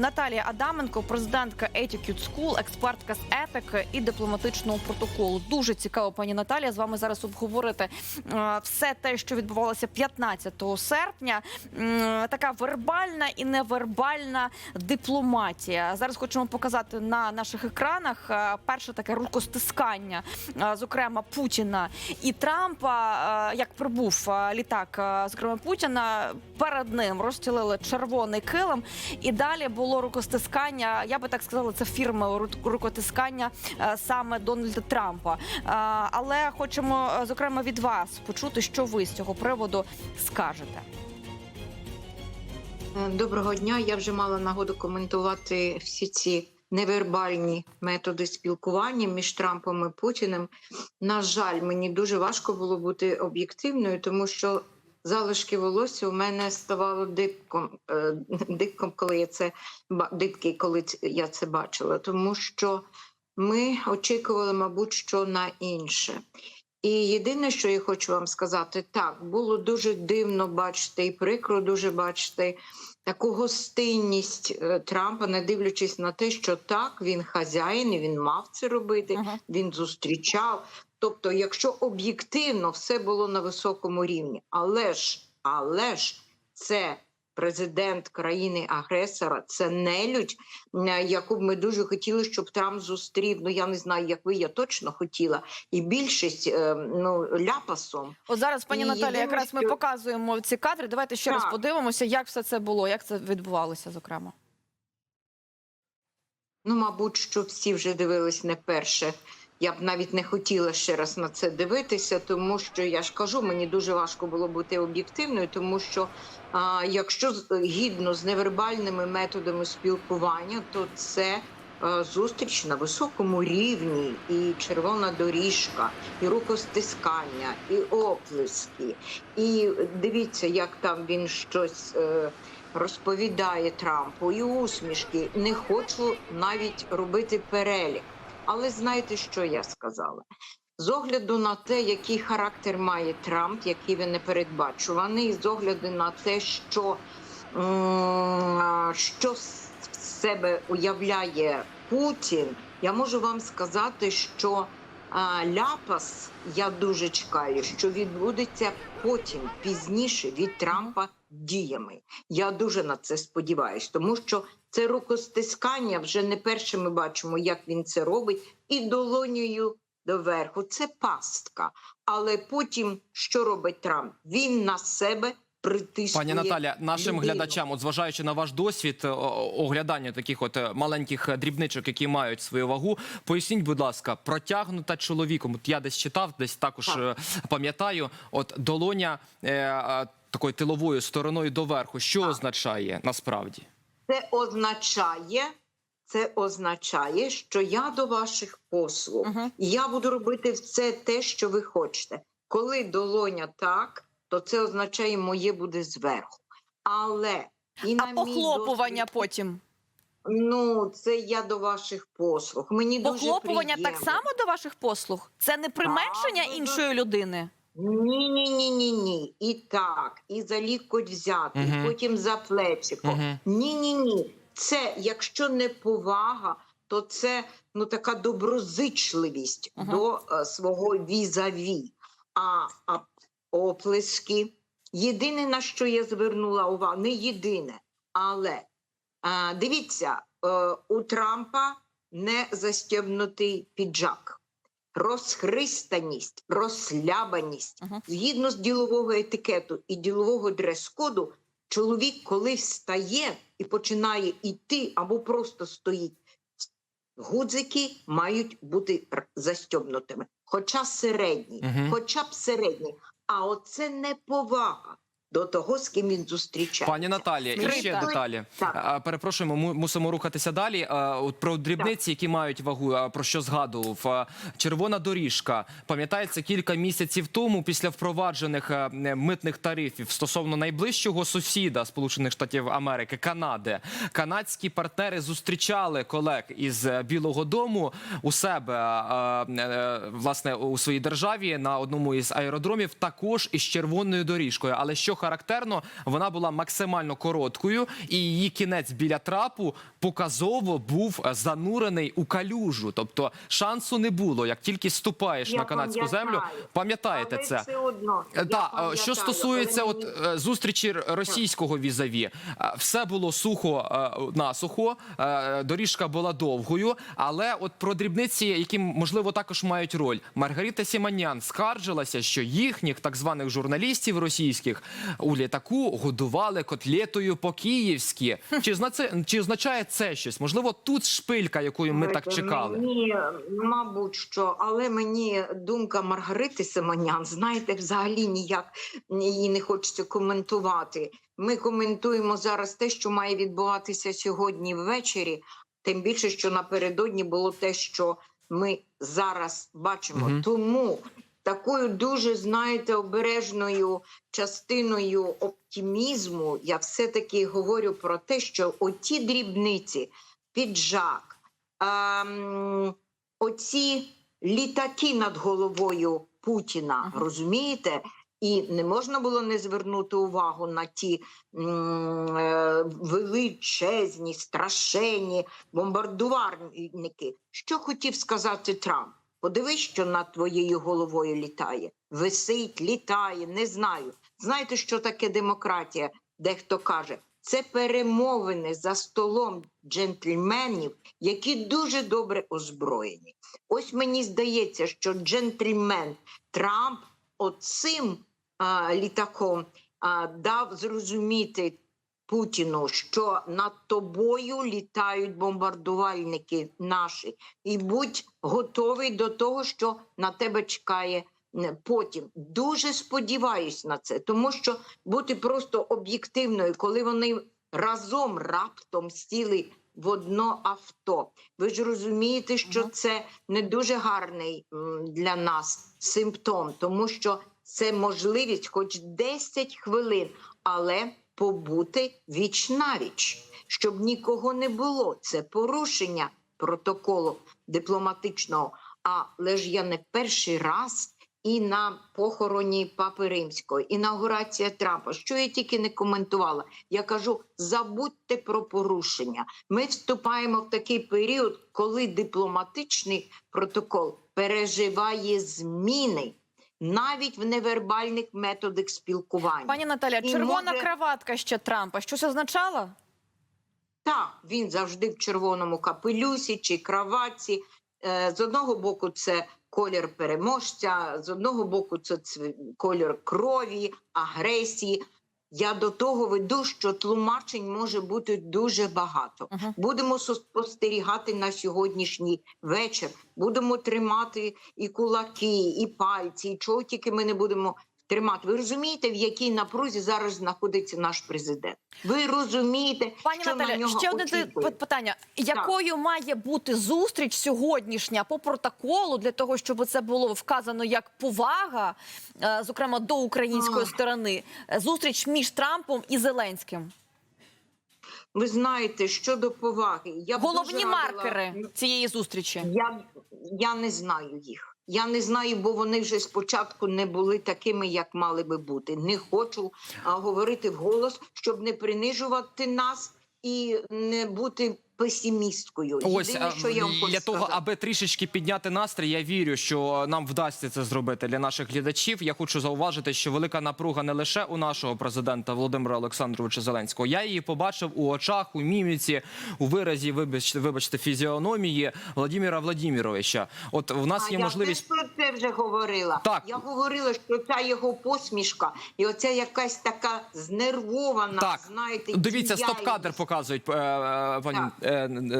Наталія Адаменко, президентка Attitude School, експертка з етики і дипломатичного протоколу. Дуже цікаво, пані Наталія, з вами зараз обговорити е, все те, що відбувалося 15 серпня. Така вербальна і невербальна дипломатія. Зараз хочемо показати на наших екранах е, перше таке рукостискання, е, зокрема Путіна і Трампа. Як прибув літак, зокрема Путіна, перед ним розстілили червоний килим, і далі було рукостискання. Я би так сказала, це фірми рукотискання е, саме Дональда Трампа. Е, Але хочемо е, зокрема від вас почути, що ви з цього приводу скажете. Доброго дня. Я вже мала нагоду коментувати всі ці невербальні методи спілкування між Трампом і Путіним. На жаль, мені дуже важко було бути об'єктивною, тому що залишки волосся у мене ставало дибком, е, дибком, коли я це дибки, коли я це бачила, тому що ми очікували, мабуть, що на інше. І єдине, що я хочу вам сказати, так було дуже дивно бачити і прикро дуже бачити таку гостинність е, Трампа, не дивлячись на те, що так він хазяїн, і він мав це робити, він зустрічав. Тобто, якщо об'єктивно все було на високому рівні, але ж, але ж це президент країни-агресора, це нелюдь, е, яку б ми дуже хотіли, щоб Трамп зустрів. Ну я не знаю, як ви, я точно хотіла, і більшість е, ну ляпасом. От зараз, пані Наталі, якраз ми показуємо ці кадри. Давайте ще раз подивимося, як все це було, як це відбувалося, зокрема. Ну, мабуть, що всі вже дивились не перше. Я б навіть не хотіла ще раз на це дивитися, тому що я ж кажу, мені дуже важко було бути об'єктивною, тому що а, якщо гідно з невербальними методами спілкування, то це а, зустріч на високому рівні, і червона доріжка, і рукостискання, і оплески. І дивіться, як там він щось. Е, розповідає Трампу і усмішки. Не хочу навіть робити перелік. Але знаєте, що я сказала? З огляду на те, який характер має Трамп, який він непередбачуваний, і з огляду на те, що, що з себе уявляє Путін, я можу вам сказати, що ляпас я дуже чекаю, що відбудеться потім пізніше від Трампа діями. Я дуже на це сподіваюся, тому що це рукостискання вже не перше ми бачимо, як він це робить, і долонею доверху. Це пастка. Але потім що робить Трамп? Він на себе притискує. Пані Наталя, нашим людину. глядачам, от зважаючи на ваш досвід о- оглядання таких от е, маленьких е, дрібничок, які мають свою вагу, поясніть, будь ласка, протягнута чоловіком. От я десь читав, десь також Так. е, пам'ятаю. От долоня е, е, такою тиловою стороною доверху, що Так. означає насправді? Це означає, це означає, що я до ваших послуг. Угу. І Я буду робити все те, що ви хочете. Коли долоня так, то це означає, моє буде зверху. Але і на А похлопування досвід- потім. Ну, це я до ваших послуг. Мені дуже Похлопування так само до ваших послуг? Це не применшення ну, іншої людини. Ні, ні, ні, ні, ні. І так, і за лікоть взяти, Мгм. і потім за плечико. Мгм. Ні, ні, ні. Це якщо не повага, то це ну така доброзичливість Ага. до е, свого візаві. А, а оплески. Єдине на що я звернула увагу, не єдине, але е, дивіться, е, у Трампа не застібнутий піджак. Розхристаність, розслябаність Ага. згідно з ділового етикету і ділового дрес-коду, чоловік, коли встає і починає йти або просто стоїть, гудзики мають бути застьобнутими. Хоча середні, Мгм. хоча б середні. А оце неповага до того, з ким він зустрічається. Пані Наталія, і ще деталі. Так. Перепрошуємо, му- мусимо рухатися далі. От про дрібниці, які мають вагу, про що згадував. Червона доріжка. Пам'ятається, кілька місяців тому, після впроваджених митних тарифів стосовно найближчого сусіда Сполучених Штатів Америки, Канади, канадські партнери зустрічали колег із е, Білого Дому у себе е, власне у своїй державі на одному із аеродромів, також із червоною доріжкою. Але що характерно, вона була максимально короткою, і її кінець біля трапу показово був е, занурений у калюжу. Тобто шансу не було. Як тільки ступаєш Я на канадську землю, пам'ятаєте це. все одно. Е, е, що стосується от мені- зустрічі російського візаві, все було сухо насухо, доріжка була довгою, але от про дрібниці, які можливо також мають роль. Маргарита Сіманян скаржилася, що їхніх так званих журналістів російських у літаку годували котлетою по-київськи. Чи зна- чи означає це щось? Можливо, тут шпилька, якою ми так чекали. Мені, мабуть, що, але мені думка Маргарити Семенян, знаєте, взагалі ніяк її не хочеться коментувати. Ми коментуємо зараз те, що має відбуватися сьогодні ввечері. Тим більше, що напередодні було те, що ми зараз бачимо. Мгм. Тому такою дуже, знаєте, обережною частиною оптимізму я все-таки говорю про те, що оті дрібниці, піджак, ем, оці літаки над головою Путіна, Ага. розумієте? І не можна було не звернути увагу на ті е, величезні, страшенні бомбардувальники. Що хотів сказати Трамп? Подивись, що над твоєю головою літає. Висить, літає, не знаю. Знаєте, що таке демократія? Дехто каже, це перемовини за столом джентльменів, які дуже добре озброєні. Ось мені здається, що джентльмен Трамп оцим а, літаком а, дав зрозуміти Путіну, що над тобою літають бомбардувальники наші, і будь готовий до того, що на тебе чекає потім. Дуже сподіваюсь на це, тому що бути просто об'єктивною, коли вони разом раптом сіли в одно авто. Ви ж розумієте, що це не дуже гарний для нас симптом, тому що це можливість, хоч 10 хвилин, але побути віч навіч, щоб нікого не було. Це порушення протоколу дипломатичного. Але ж я не перший раз і на похороні Папи Римського, інаугурація Трампа. Що я тільки не коментувала. Я кажу: забудьте про порушення. Ми вступаємо в такий період, коли дипломатичний протокол переживає зміни. Навіть в невербальних методах спілкування. Пані Наталя, І червона може- краватка ще Трампа. Щось означала? Так, він завжди в червоному капелюсі чи краватці. Е, З одного боку, це колір переможця, з одного боку, це колір крові, агресії. Я до того веду, що тлумачень може бути дуже багато. Ага. Будемо спостерігати на сьогоднішній вечір. Будемо тримати і кулаки, і пальці, і чого тільки ми не будемо тримати. Ви розумієте, в якій напрузі зараз знаходиться наш президент? Ви розумієте, Пані що на Наталя, нього ще одне очікують? т- питання: якою має бути зустріч сьогоднішня по протоколу для того, щоб це було вказано як повага, е, зокрема до української Ах. сторони, зустріч між Трампом і Зеленським? Ви знаєте, щодо поваги, я Головні радила- маркери цієї зустрічі. Я, я не знаю їх. Я не знаю, бо вони вже спочатку не були такими, як мали би бути. Не хочу а, говорити вголос, щоб не принижувати нас і не бути песимісткою. Ось Єдине, що я вам хочу для того, сказати. аби трішечки підняти настрій, я вірю, що нам вдасться це зробити для наших глядачів. Я хочу зауважити, що велика напруга не лише у нашого президента Володимира Олександровича Зеленського. Я її побачив у очах, у міміці, у виразі, вибачте, вибачте, фізіономії Владимира Владимировича. От в нас А є я можливість. теж про це вже говорила. Так. Я говорила, що ця його посмішка і оця якась така знервована, Так, знаєте, дивіться, діяльність. стоп-кадр показують, е, е, пані Так. е,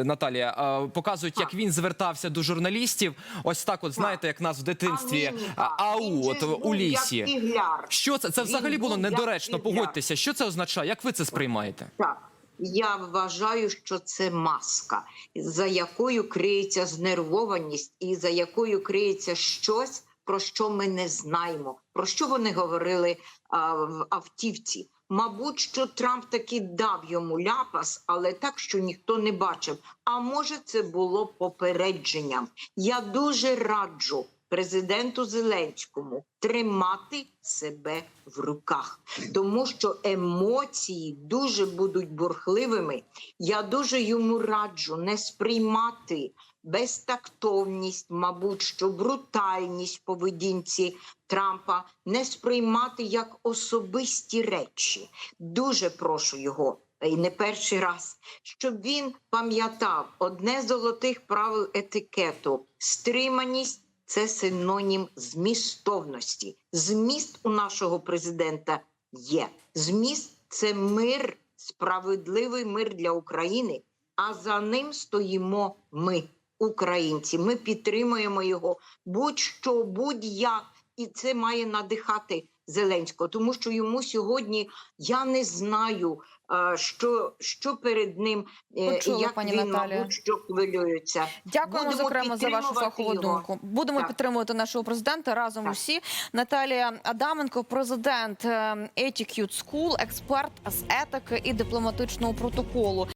Наталія. е, Показують, як він звертався до журналістів. Ось так, от знаєте, як нас в дитинстві ау, от у лісі. Що це? Це взагалі було недоречно. Погодьтеся, що це означає? Як ви це сприймаєте? Так, я вважаю, що це маска, за якою криється знервованість, і за якою криється щось, про що ми не знаємо. Про що вони говорили а, в автівці? Мабуть, що Трамп таки дав йому ляпас, але так, що ніхто не бачив. А може, це було попередженням. Я дуже раджу президенту Зеленському тримати себе в руках, тому що емоції дуже будуть бурхливими. Я дуже йому раджу не сприймати безтактовність, мабуть, що брутальність поведінці Трампа не сприймати як особисті речі. Дуже прошу його. І не перший раз, щоб він пам'ятав одне з золотих правил етикету: стриманість це синонім змістовності. Зміст у нашого президента є. Зміст це мир, справедливий мир для України. А за ним стоїмо ми, українці. Ми підтримуємо його будь-що, будь-як, і це має надихати Зеленського, тому що йому сьогодні я не знаю, е, що, що перед ним е, Почула, як пані він, Наталія. мабуть, що хвилюється. Дякуємо Будемо зокрема за вашу фахову думку. Будемо Так. підтримувати нашого президента разом Так. усі. Наталія Адаменко, президент е, School, експерт з етики і дипломатичного протоколу.